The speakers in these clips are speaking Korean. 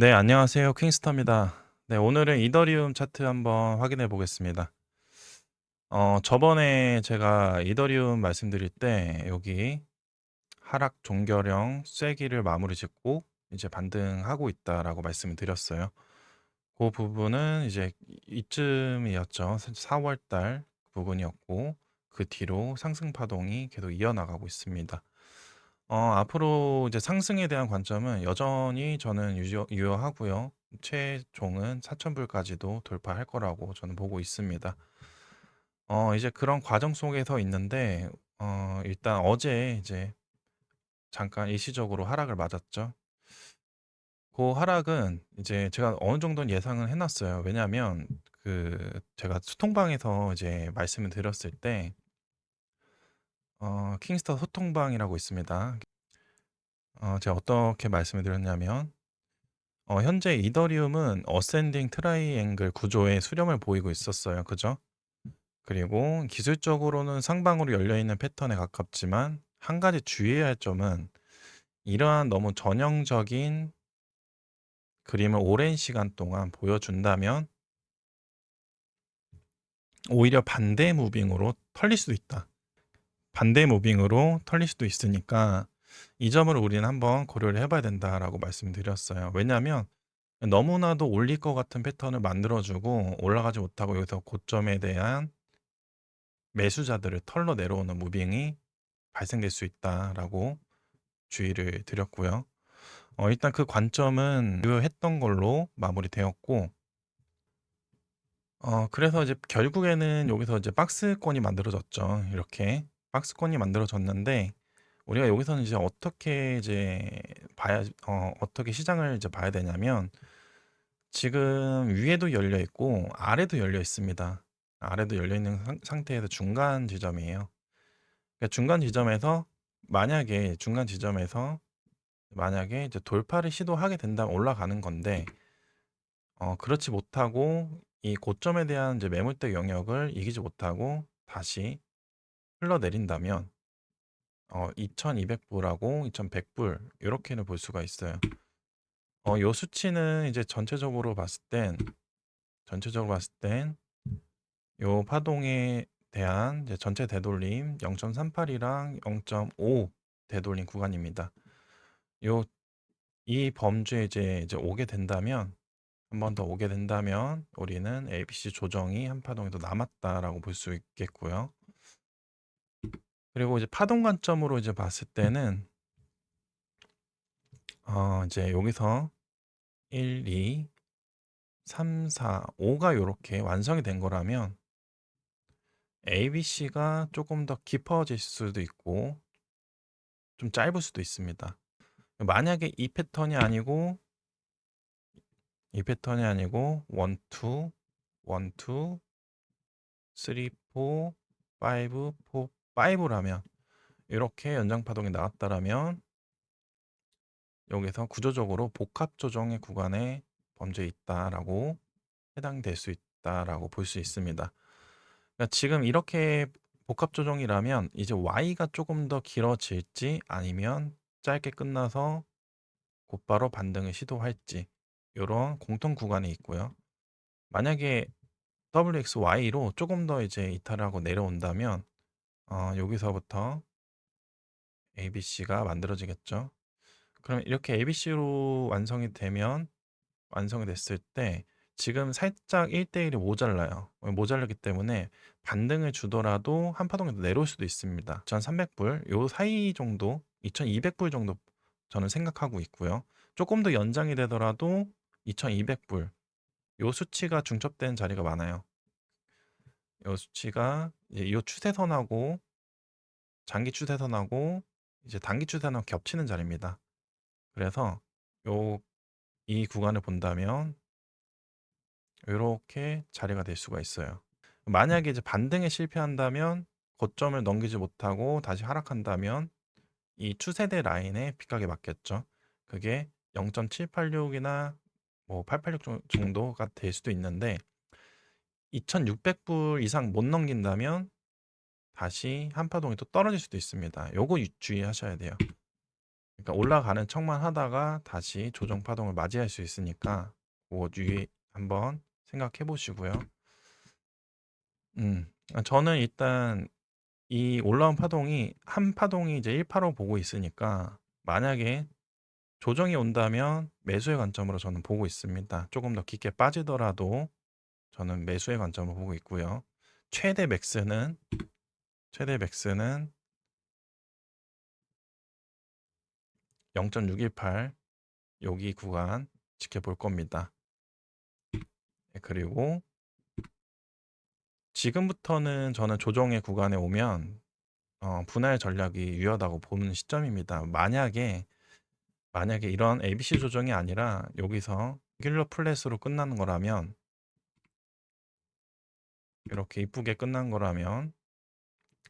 네, 안녕하세요. 킹스터입니다. 네, 오늘은 이더리움 차트 한번 확인해 보겠습니다. 어, 저번에 제가 이더리움 말씀드릴 때 여기 하락 종결형 쐐기를 마무리 짓고 이제 반등하고 있다라고 말씀을 드렸어요. 그 부분은 이제 이쯤이었죠. 4월 달 부분이었고 그 뒤로 상승 파동이 계속 이어나가고 있습니다. 어, 앞으로 이제 상승에 대한 관점은 여전히 저는 유효하고요. 최종은 4,000 불까지도 돌파할 거라고 저는 보고 있습니다. 어, 이제 그런 과정 속에서 있는데, 어, 일단 어제 이제 잠깐 일시적으로 하락을 맞았죠. 그 하락은 이제 제가 어느 정도는 예상을 해 놨어요. 왜냐하면 그 제가 소통방에서 이제 말씀을 드렸을 때, 어, 킹스터 소통방이라고 있습니다. 어, 제가 어떻게 말씀을 드렸냐면, 어, 현재 이더리움은 어센딩 트라이앵글 구조의 수렴을 보이고 있었어요. 그죠? 그리고 기술적으로는 상방으로 열려 있는 패턴에 가깝지만 한 가지 주의해야 할 점은 이러한 너무 전형적인 그림을 오랜 시간 동안 보여준다면 오히려 반대 무빙으로 털릴 수도 있다. 반대 무빙으로 털릴 수도 있으니까 이 점을 우리는 한번 고려를 해봐야 된다라고 말씀드렸어요. 왜냐하면 너무나도 올릴 것 같은 패턴을 만들어주고 올라가지 못하고 여기서 고점에 대한 매수자들을 털러 내려오는 무빙이 발생될 수 있다라고 주의를 드렸고요. 어, 일단 그 관점은 유효했던 걸로 마무리되었고, 어, 그래서 이제 결국에는 여기서 이제 박스권이 만들어졌죠. 이렇게 박스권이 만들어졌는데 우리가 여기서는 이제 어떻게 이제 봐야 어, 어떻게 시장을 이제 봐야 되냐면 지금 위에도 열려 있고 아래도 열려 있습니다. 아래도 열려 있는 상, 상태에서 중간 지점이에요. 그러니까 중간 지점에서 만약에 중간 지점에서 만약에 이제 돌파를 시도하게 된다면 올라가는 건데 어, 그렇지 못하고 이 고점에 대한 이제 매물대 영역을 이기지 못하고 다시 흘러내린다면 어, 2200불하고 2100불 이렇게는 볼 수가 있어요. 어, 요 수치는 이제 전체적으로 봤을 땐 전체적으로 봤을 땐 요 파동에 대한 전체 되돌림 0.38이랑 0.5 되돌림 구간입니다. 요 이 범주에 이제 이제 오게 된다면 한 번 더 오게 된다면 우리는 ABC 조정이 한 파동이 더 남았다라고 볼 수 있겠고요. 그리고 이제 파동 관점으로 이제 봤을 때는 어 이제 여기서 1, 2, 3, 4, 5가 요렇게 완성이 된 거라면 ABC가 조금 더 깊어질 수도 있고 좀 짧을 수도 있습니다. 만약에 이 패턴이 아니고 이 패턴이 아니고 1, 2, 1, 2, 3, 4, 5, 4, 5라면 이렇게 연장 파동이 나왔다라면 여기서 구조적으로 복합 조정의 구간에 범죄 있다라고 해당될 수 있다라고 볼 수 있습니다. 그러니까 지금 이렇게 복합 조정이라면 이제 Y가 조금 더 길어질지 아니면 짧게 끝나서 곧바로 반등을 시도할지 이런 공통 구간이 있고요. 만약에 WXY로 조금 더 이제 이탈하고 내려온다면 어, 여기서부터 ABC가 만들어지겠죠. 그럼 이렇게 ABC로 완성이 되면 완성이 됐을 때 지금 살짝 1대1이 모자라요. 모자르기 때문에 반등을 주더라도 한 파동에 내려올 수도 있습니다. 2,300불 요 사이 정도 2,200불 정도 저는 생각하고 있고요. 조금 더 연장이 되더라도 2,200불 요 수치가 중첩된 자리가 많아요. 요 수치가 이제 요 추세선하고 장기 추세선하고 이제 단기 추세선하고 겹치는 자리입니다. 그래서 요 이 구간을 본다면 이렇게 자리가 될 수가 있어요. 만약에 이제 반등에 실패한다면 고점을 넘기지 못하고 다시 하락한다면 이 추세대 라인에 빗가게 맞겠죠. 그게 0.786이나 뭐 886 정도가 될 수도 있는데 2,600불 이상 못 넘긴다면 다시 한파동이 또 떨어질 수도 있습니다. 요거 유- 주의하셔야 돼요. 그러니까 올라가는 척만 하다가 다시 조정 파동을 맞이할 수 있으니까 그거 유의 한번 생각해 보시고요. 음. 아 저는 일단 이 올라온 파동이 한 파동이 이제 185 보고 있으니까 만약에 조정이 온다면 매수의 관점으로 저는 보고 있습니다. 조금 더 깊게 빠지더라도 저는 매수의 관점으로 보고 있고요. 최대 맥스는 최대 맥스는 0.618 여기 구간 지켜볼 겁니다. 네, 그리고 지금부터는 저는 조정의 구간에 오면 어, 분할 전략이 유효하다고 보는 시점입니다. 만약에 만약에 이런 ABC 조정이 아니라 여기서 길러 플랫으로 끝나는 거라면 이렇게 이쁘게 끝난 거라면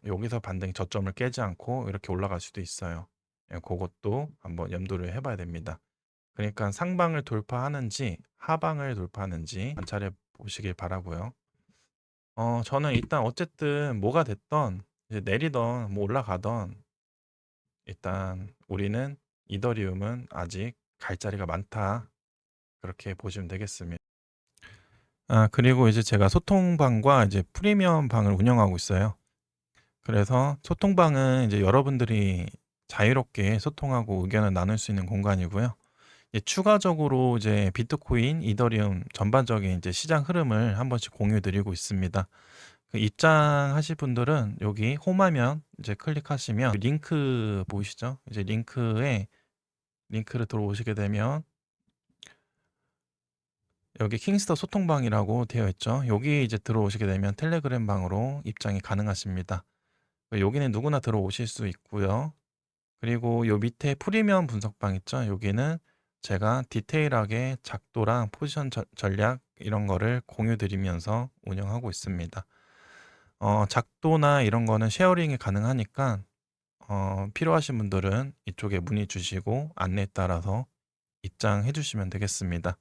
여기서 반등이 저점을 깨지 않고 이렇게 올라갈 수도 있어요. 예, 그것도 한번 염두를 해봐야 됩니다. 그러니까 상방을 돌파하는지 하방을 돌파하는지 관찰해 보시길 바라고요. 어, 저는 일단 어쨌든 뭐가 됐던 내리던 뭐 올라가던 일단 우리는 이더리움은 아직 갈 자리가 많다. 그렇게 보시면 되겠습니다. 아, 그리고 이제 제가 소통방과 이제 프리미엄 방을 운영하고 있어요. 그래서 소통방은 이제 여러분들이 자유롭게 소통하고 의견을 나눌 수 있는 공간이고요. 이제 추가적으로 이제 비트코인, 이더리움 전반적인 이제 시장 흐름을 한 번씩 공유 드리고 있습니다. 그 입장하실 분들은 여기 홈 화면 이제 클릭하시면 링크 보이시죠? 이제 링크에 링크를 들어오시게 되면 여기 킹스터 소통방이라고 되어 있죠. 여기 이제 들어오시게 되면 텔레그램 방으로 입장이 가능하십니다. 여기는 누구나 들어오실 수 있고요. 그리고 요 밑에 프리미엄 분석방 있죠. 여기는 제가 디테일하게 작도랑 포지션 저- 전략 이런 거를 공유 드리면서 운영하고 있습니다. 어, 작도나 이런 거는 쉐어링이 가능하니까 어, 필요하신 분들은 이쪽에 문의 주시고 안내에 따라서 입장해 주시면 되겠습니다.